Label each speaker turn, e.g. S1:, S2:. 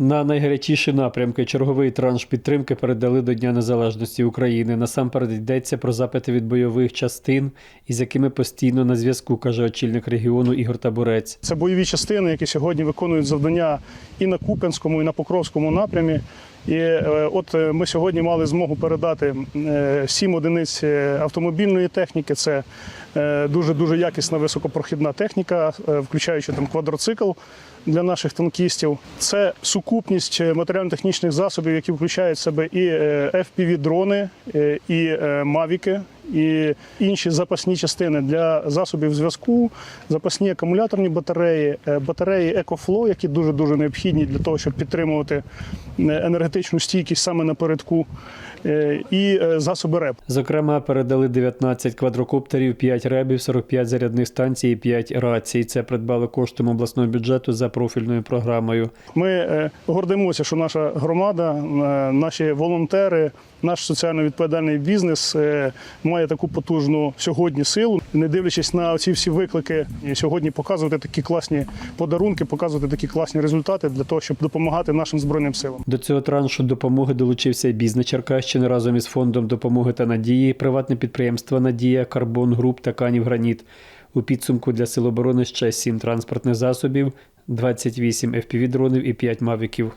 S1: На найгарячіші напрямки черговий транш підтримки передали до Дня Незалежності України. Насамперед йдеться про запити від бойових частин, із якими постійно на зв'язку, каже очільник регіону Ігор Табурець.
S2: Це бойові частини, які сьогодні виконують завдання і на Куп'янському, і на Покровському напрямі. І е, от е, ми сьогодні мали змогу передати е, сім одиниць автомобільної техніки. Це дуже дуже якісна високопрохідна техніка, включаючи там квадроцикл для наших танкістів. Це сукупність матеріально-технічних засобів, які включають в себе і FPV-дрони, е, і мавіки, і інші запасні частини для засобів зв'язку, запасні акумуляторні батареї, е, батареї EcoFlow, які дуже дуже необхідні для того, щоб підтримувати е, енергетичну стійкість саме напередку, е, і засоби РЕП.
S1: Зокрема, передали 19 квадрокоптерів, 5 ребів, 45 зарядних станцій і 5 рацій. Це придбали коштом обласного бюджету за профільною програмою.
S2: Ми гордимося, що наша громада, наші волонтери, наш соціально відповідальний бізнес е, має таку потужну сьогодні силу, не дивлячись на ці всі виклики, і сьогодні показувати такі класні подарунки, показувати такі класні результати для того, щоб допомагати нашим збройним силам.
S1: До цього траншу допомоги долучився і бізнес Черкащини разом із фондом допомоги та надії, приватне підприємство Надія, Карбон Груп та Канів Граніт. У підсумку для Сил оборони ще 7 транспортних засобів, 28 FPV-дронів і 5 мавіків.